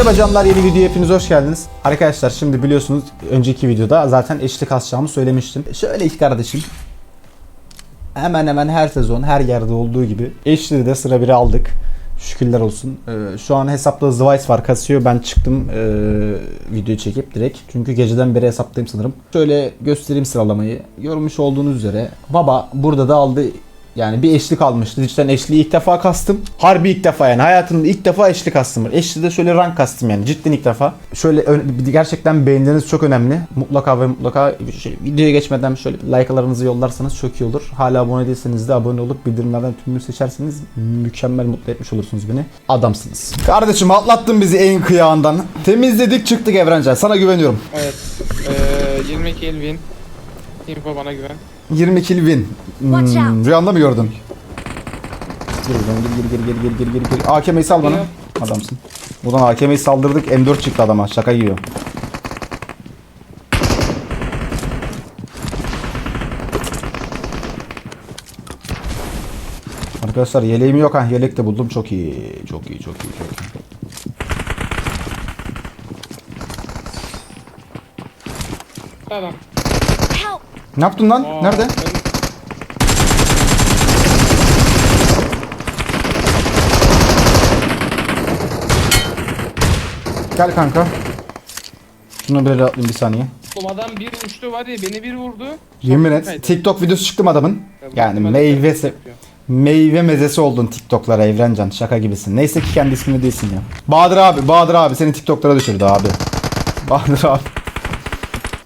Merhaba canlar yeni videoya hepiniz hoş geldiniz. Arkadaşlar şimdi biliyorsunuz önceki videoda zaten eşlik asacağımı söylemiştim. Şöyle iki kardeşim. Hemen hemen her sezon her yerde olduğu gibi eşliği de sıra biri aldık. Şükürler olsun. Ee, şu an hesapta Zvice var kasıyor. Ben çıktım ee, video çekip direkt. Çünkü geceden beri hesaptayım sanırım. Şöyle göstereyim sıralamayı. Görmüş olduğunuz üzere. Baba burada da aldı yani bir eşlik almıştı. Cidden eşliği ilk defa kastım. Harbi ilk defa yani. Hayatımda ilk defa eşlik kastım. Eşli de şöyle rank kastım yani. Cidden ilk defa. Şöyle gerçekten beğenileriniz çok önemli. Mutlaka ve mutlaka şey, videoya geçmeden şöyle like'larınızı yollarsanız çok iyi olur. Hala abone değilseniz de abone olup bildirimlerden tümünü seçerseniz mükemmel mutlu etmiş olursunuz beni. Adamsınız. Kardeşim atlattın bizi en kıyağından. Temizledik çıktık Evrencan. Sana güveniyorum. Evet. Ee, 22 Elvin. Info bana güven. 20 kill win. Hmm, rüyanda mı gördün? Gir buradan gir gir gir gir gir gir gir. AKM'yi sal bana. Adamsın. Buradan AKM'yi saldırdık M4 çıktı adama şaka yiyor. Arkadaşlar yeleğim yok ha. Yelek de buldum. Çok iyi. Çok iyi, çok iyi, çok iyi. Tamam. Ne yaptın lan? Aa, Nerede? ben- Gel kanka. Şunu bir atlayayım bir saniye. Oğlum adam bir uçtu var ya beni bir vurdu. Yemin et. TikTok videosu çıktı mı adamın? Ya, Yani ben- meyve yapıyor. meyve mezesi oldun TikTok'lara Evrencan. Şaka gibisin. Neyse ki kendi ismini değilsin ya. Bahadır abi, Bahadır abi seni TikTok'lara düşürdü abi. Bahadır abi.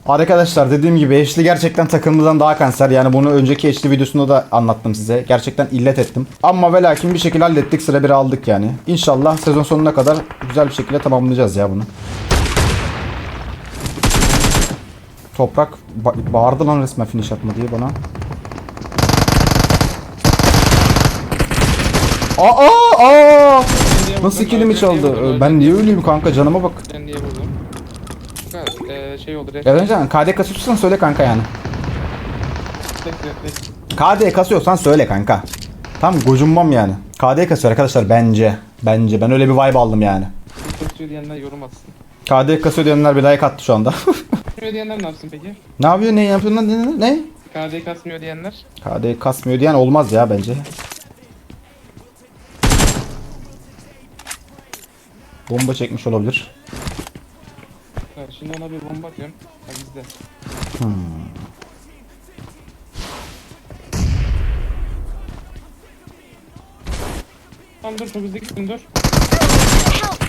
Arkadaşlar dediğim gibi eşli gerçekten takımımızdan daha kanser. Yani bunu önceki eşli videosunda da anlattım size. Gerçekten illet ettim. Ama ve lakin bir şekilde hallettik. Sıra bir aldık yani. İnşallah sezon sonuna kadar güzel bir şekilde tamamlayacağız ya bunu. Toprak ba- bağırdı lan resmen finish atma diye bana. Aa aa! Diye Nasıl çaldı? vurdum, öldü Ben niye öleyim kanka canıma bak. Ben diye vurdum. Ha, Ee, şey oldu. Red. Evrencan KD kasıyorsan söyle kanka yani. KD kasıyorsan söyle kanka. Tam gocunmam yani. KD kasıyor arkadaşlar bence. Bence ben öyle bir vibe aldım yani. Kasıyor diyenler yorum atsın. KD kasıyor diyenler bir like attı şu anda. Kasmıyor diyenler ne yapsın peki? ne yapıyor ne yapıyor lan ne ne? ne? KD kasmıyor diyenler. KD kasmıyor diyen olmaz ya bence. Bomba çekmiş olabilir. Şimdi ona bir bomba atıyorum. Ha bizde. Tamam dur çok hızlı dur.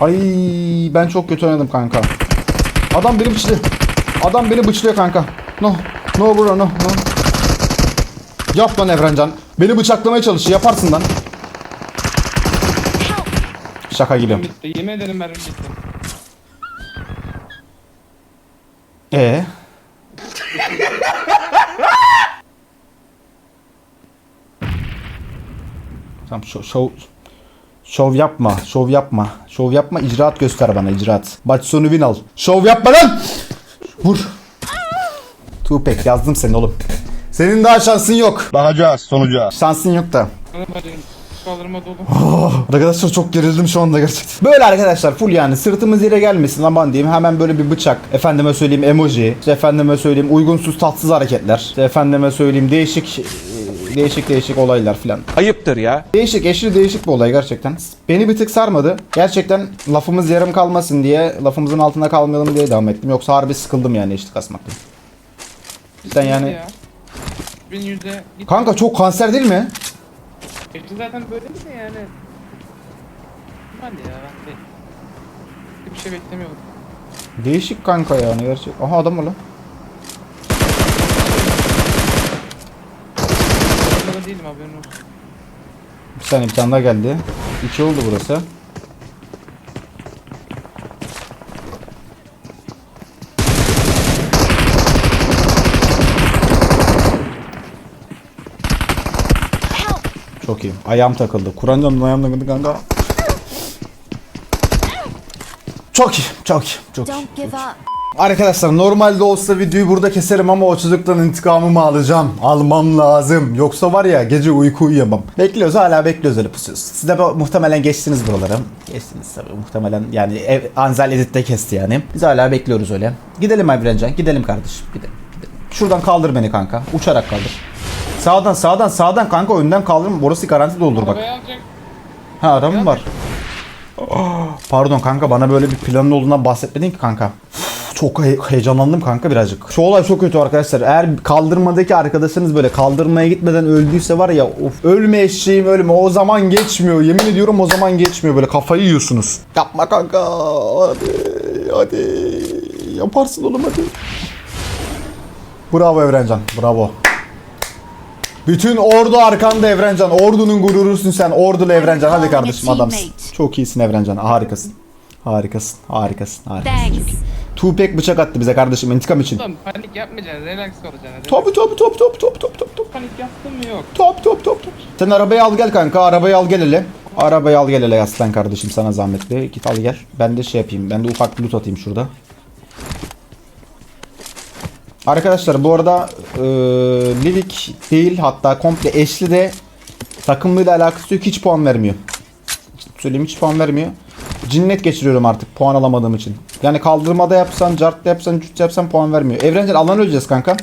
Ay ben çok kötü oynadım kanka. Adam beni bıçlıyor. Adam beni bıçlıyor kanka. No. No bro no no. Yap lan Evrencan. Beni bıçaklamaya çalışıyor. Yaparsın lan. Şaka gibi. Bitti. Yemin ederim mermim bitti. Ee. Tamam şov, şov, şov yapma, şov yapma, şov yapma, icraat göster bana, icraat. Maç sonu win al. Şov yapma lan! Vur. Tupac yazdım seni oğlum. Senin daha şansın yok. Bakacağız sonuca. Şansın yok da. Kaldırma dolu. Arkadaşlar çok gerildim şu anda gerçekten. Böyle arkadaşlar full yani sırtımız yere gelmesin aman diyeyim hemen böyle bir bıçak. Efendime söyleyeyim emoji. İşte efendime söyleyeyim uygunsuz tatsız hareketler. İşte efendime söyleyeyim değişik e, değişik değişik olaylar filan. Ayıptır ya. Değişik eşli değişik bir olay gerçekten. Beni bir tık sarmadı. Gerçekten lafımız yarım kalmasın diye lafımızın altında kalmayalım diye devam ettim. Yoksa harbi sıkıldım yani eşlik kasmaktan. Cidden yani. Ya. Kanka çok kanser değil mi? İşte zaten böyle mi de yani? Hadi ya ben de bir şey beklemiyordum. Değişik kanka yani gerçek. Aha adam var lan. Burada değilim haberin olsun. Bir saniye bir tane daha geldi. İki oldu burası. Çok iyi. Ayağım takıldı. Kur'an canım ayağım takıldı kanka. Çok iyi. Çok iyi. Çok iyi. Don't give up. Arkadaşlar normalde olsa videoyu burada keserim ama o çocuktan intikamımı alacağım. Almam lazım. Yoksa var ya gece uyku uyuyamam. Bekliyoruz hala bekliyoruz öyle pusuyoruz. Siz de muhtemelen geçtiniz buraları. Geçtiniz tabii muhtemelen yani ev, Anzel editte kesti yani. Biz hala bekliyoruz öyle. Gidelim Evrencan gidelim kardeşim gidelim. gidelim. Şuradan kaldır beni kanka. Uçarak kaldır. Sağdan sağdan sağdan kanka önden kaldırma. Burası garanti doldur bak. Arabayı alacak. Ha mı var? Pardon kanka bana böyle bir planın olduğundan bahsetmedin ki kanka. Çok he- heyecanlandım kanka birazcık. Şu olay çok kötü arkadaşlar. Eğer kaldırmadaki arkadaşınız böyle kaldırmaya gitmeden öldüyse var ya of ölme eşeğim ölme o zaman geçmiyor. Yemin ediyorum o zaman geçmiyor böyle kafayı yiyorsunuz. Yapma kanka hadi hadi yaparsın oğlum hadi. Bravo Evrencan bravo. Bütün ordu arkanda Evrencan. Ordunun gururusun sen. Ordulu Evrencan. Hadi kardeşim adamsın. Çok iyisin Evrencan. Harikasın. Harikasın. Harikasın. Harikasın. Thanks. Tupac bıçak attı bize kardeşim intikam için. Oğlum panik yapmayacaksın. Relax olacaksın. Top top top top top top top top Panik yaptın mı yok. top top top top. Sen arabayı al gel kanka. Arabayı al gel hele. Arabayı al gel hele aslan kardeşim sana zahmetli. Git al gel. Ben de şey yapayım. Ben de ufak bir loot atayım şurada. Arkadaşlar bu arada e, Livik değil hatta komple eşli de takımlıyla alakası yok hiç puan vermiyor. Söyleyeyim hiç puan vermiyor. Cinnet geçiriyorum artık puan alamadığım için. Yani kaldırmada yapsan, cartta yapsan, cüt yapsan puan vermiyor. Evrencel alan öleceğiz kanka.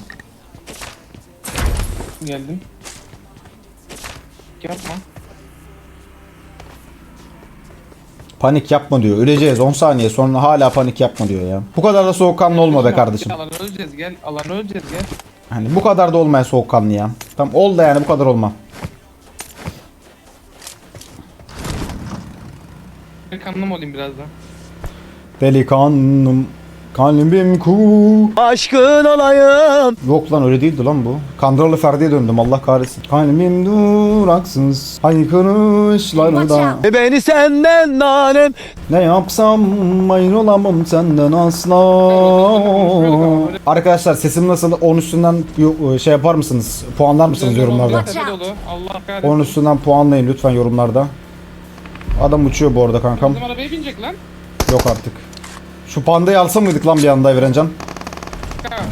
Geldim. Yapma. Panik yapma diyor. Öleceğiz 10 saniye sonra hala panik yapma diyor ya. Bu kadar da soğukkanlı olma be kardeşim. Alan öleceğiz gel. Alan öleceğiz gel. Hani bu kadar da olmaya soğukkanlı ya. Tam ol da yani bu kadar olma. Bir kanım olayım birazdan. Delikanlım kalbim ku. Aşkın olayım. Yok lan öyle değildi lan bu. Kandıralı Ferdi'ye döndüm Allah kahretsin. Kalbim duraksız haykırışlarda. E beni senden nanem. Ne yapsam ayrılamam senden asla. Arkadaşlar sesim nasıl? 10 üstünden yo- şey yapar mısınız? Puanlar mısınız yorumlarda? Tepe dolu. Allah kahretsin. 10 üstünden puanlayın lütfen yorumlarda. Adam uçuyor bu arada kankam. Bizim arabaya binecek lan. Yok artık. Şu pandayı alsa mıydık lan bir anda Evrencan?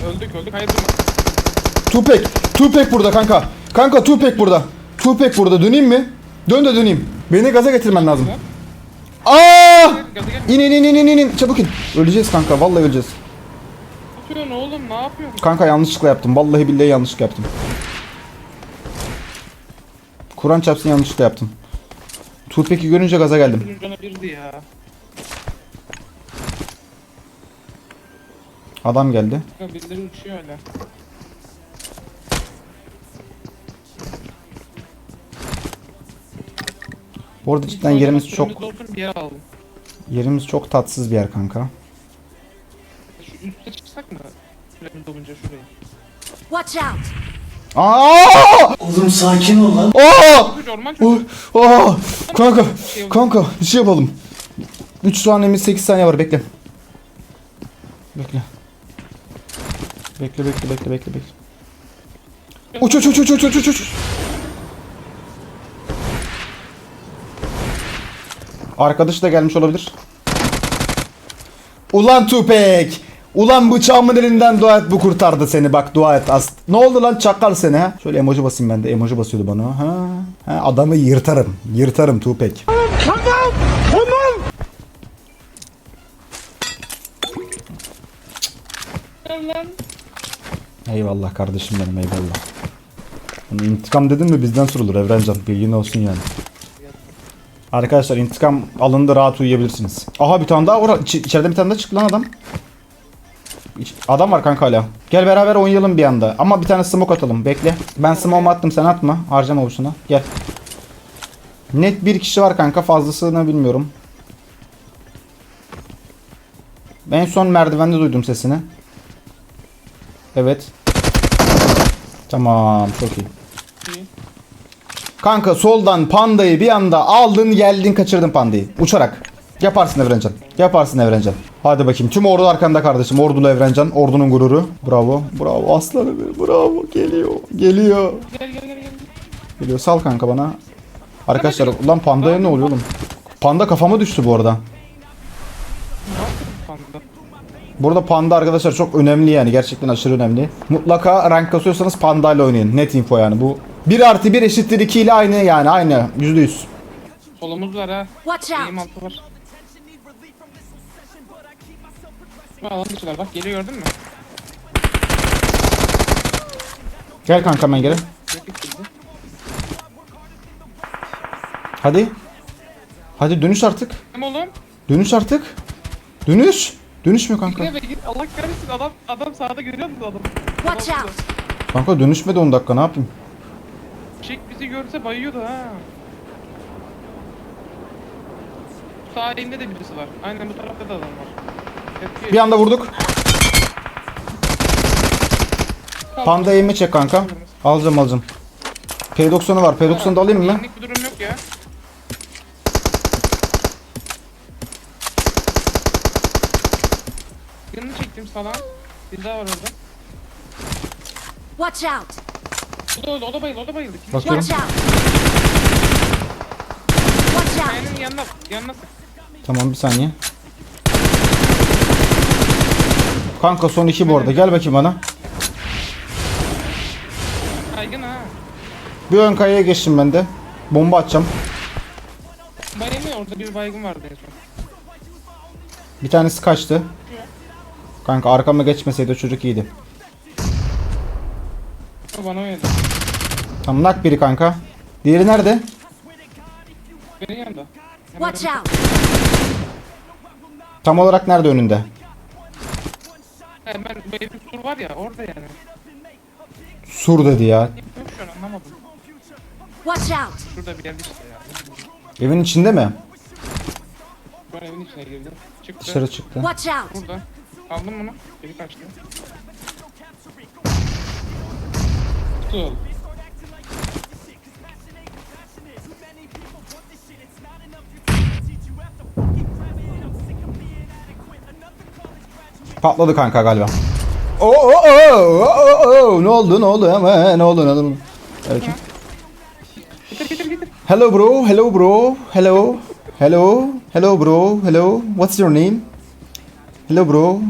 Öldük öldük. Hayır durma. Tupac. Tupac burada kanka. Kanka Tupac burada. Tupac burada. Döneyim mi? Dön de döneyim. Beni gaza getirmen lazım. Aa! İn in in in in in. Çabuk in. Öleceğiz kanka. Vallahi öleceğiz. Ne yapıyorsun oğlum? Ne yapıyorsun? Kanka yanlışlıkla yaptım. Vallahi billahi yanlışlıkla yaptım. Kur'an çarpsın yanlışlıkla yaptım. Tupac'i görünce gaza geldim. Canı birdi ya. Adam geldi. Ya Birileri uçuyor hala. Bu arada cidden yerimiz çok bir yer yerimiz çok tatsız bir yer kanka. Şu üste çıksak mı? Süremiz dolunca şuraya. Watch out! Aa! Oğlum sakin ol lan. Aa! Orman çocuğu. Oh! Aa! Kanka, kanka bir şey yapalım. 3 saniyemiz 8 saniye var bekle. Bekle. Bekle bekle bekle bekle bekle. Uç uç uç uç uç uç uç uç. Arkadaş da gelmiş olabilir. Ulan Tupac! Ulan bıçağımın elinden dua et bu kurtardı seni bak dua et. As ne oldu lan çakal seni ha? Şöyle emoji basayım ben de emoji basıyordu bana. Ha? ha adamı yırtarım. Yırtarım Tupac. Gel lan. Eyvallah kardeşim benim eyvallah. Bunu intikam dedin mi bizden sorulur Evrencan bilgin olsun yani. Arkadaşlar intikam alındı rahat uyuyabilirsiniz. Aha bir tane daha var. İç- içeride bir tane daha çıktı lan adam. İç- Adam var kanka hala. Gel beraber oynayalım bir anda. Ama bir tane smoke atalım. Bekle. Ben smoke attım sen atma. Harcama boşuna. Gel. Net bir kişi var kanka. Fazlasını bilmiyorum. En son merdivende duydum sesini. Evet. Tamam çok iyi. İyi. Kanka soldan pandayı bir anda aldın geldin kaçırdın pandayı. Uçarak. Yaparsın Evrencan. Yaparsın Evrencan. Hadi bakayım. Tüm ordu arkanda kardeşim. Ordulu Evrencan. Ordunun gururu. Bravo. Bravo aslanım. Bravo. Geliyor. Geliyor. Gel gel gel gel. Geliyor. Sal kanka bana. Arkadaşlar ulan pandaya ne oluyor oğlum? Panda kafama düştü bu arada. Ne yapıyorsun panda? Burada panda arkadaşlar çok önemli yani. Gerçekten aşırı önemli. Mutlaka rank kasıyorsanız panda ile oynayın. Net info yani bu. 1 artı 1 eşittir 2 ile aynı yani aynı. %100. Solumuz var ha. Watch out! altı var. Bak alan dışılar bak geliyor gördün mü? Gel kanka hemen geri. Hadi. Hadi dönüş artık. Hem oğlum. Dönüş artık. Dönüş. Dönüş mü kanka? Gitme be git. Allah kahretsin adam adam sağda görüyor musun adam? Watch Adam out! Kanka dönüşmedi 10 dakika ne yapayım? Çek bizi görse bayıyordu ha. Sağ elinde de birisi var. Aynen bu tarafta da adam var. Hep Bir anda vurduk. Panda eğimi çek kanka. Alacağım alacağım. P90'ı var. P90'ı da alayım mı? Yenilik bir durum yok ya. Falan. Bir daha var orada. Watch out! O da öyle, o da bayıldı, o da bayıldı. Kim Bakıyorum. Watch out! Watch out! Kayanın yanına, yanına sık. Tamam bir saniye. Kanka son iki bu arada. Gel bakayım bana. Kaygın ha. Bir ön kayaya geçtim ben de. Bomba atacağım. Bayılmıyor, orada bir baygın vardı en son. Bir tanesi kaçtı. Kanka arkama geçmeseydi o çocuk iyiydi. Bana oynadı. Tamam nak biri kanka. Diğeri nerede? Benim yanımda. Watch out! Tam olarak nerede önünde? Hemen evin sur var ya, orada yani. Sur dedi ya. Yok şu an anlamadım. Watch out! Şurada bir yerde işte ya. Evin içinde mi? An evin içine girdi. Çıktı. Dışarı çıktı. Watch out! Burada. Aldım bunu. Geri kaçtı. Sol. Patladı kanka galiba. Oo oo oo oo oo ne oldu ne oldu hemen ne oldu ne oldu? Evet. Getir getir getir. Hello bro, hello bro, hello, hello, hello bro, hello. What's your name? Hello bro.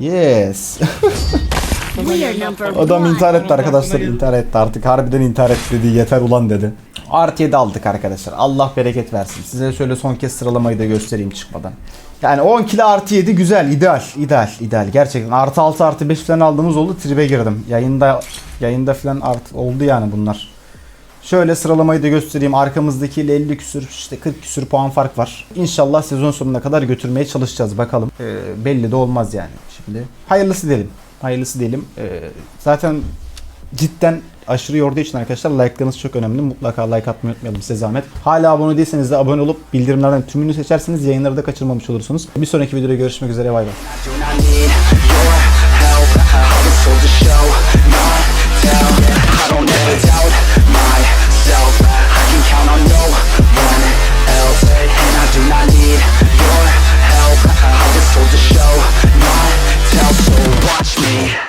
Yes. Adam intihar etti arkadaşlar intihar etti artık harbiden intihar etti dedi yeter ulan dedi. Artı 7 aldık arkadaşlar Allah bereket versin. Size şöyle son kez sıralamayı da göstereyim çıkmadan. Yani 10 kilo artı 7 güzel ideal ideal ideal gerçekten artı 6 artı 5 falan aldığımız oldu tribe girdim. Yayında yayında falan artı oldu yani bunlar. Şöyle sıralamayı da göstereyim. Arkamızdaki 50 küsür işte 40 küsür puan fark var. İnşallah sezon sonuna kadar götürmeye çalışacağız bakalım. Ee, belli de olmaz yani şimdi. Hayırlısı diyelim. Hayırlısı diyelim. Ee, zaten cidden aşırı yorduğu için arkadaşlar like'larınız çok önemli. Mutlaka like atmayı unutmayalım size zahmet. Hala abone değilseniz de abone olup bildirimlerden tümünü seçerseniz yayınları da kaçırmamış olursunuz. Bir sonraki videoda görüşmek üzere bay bay. me.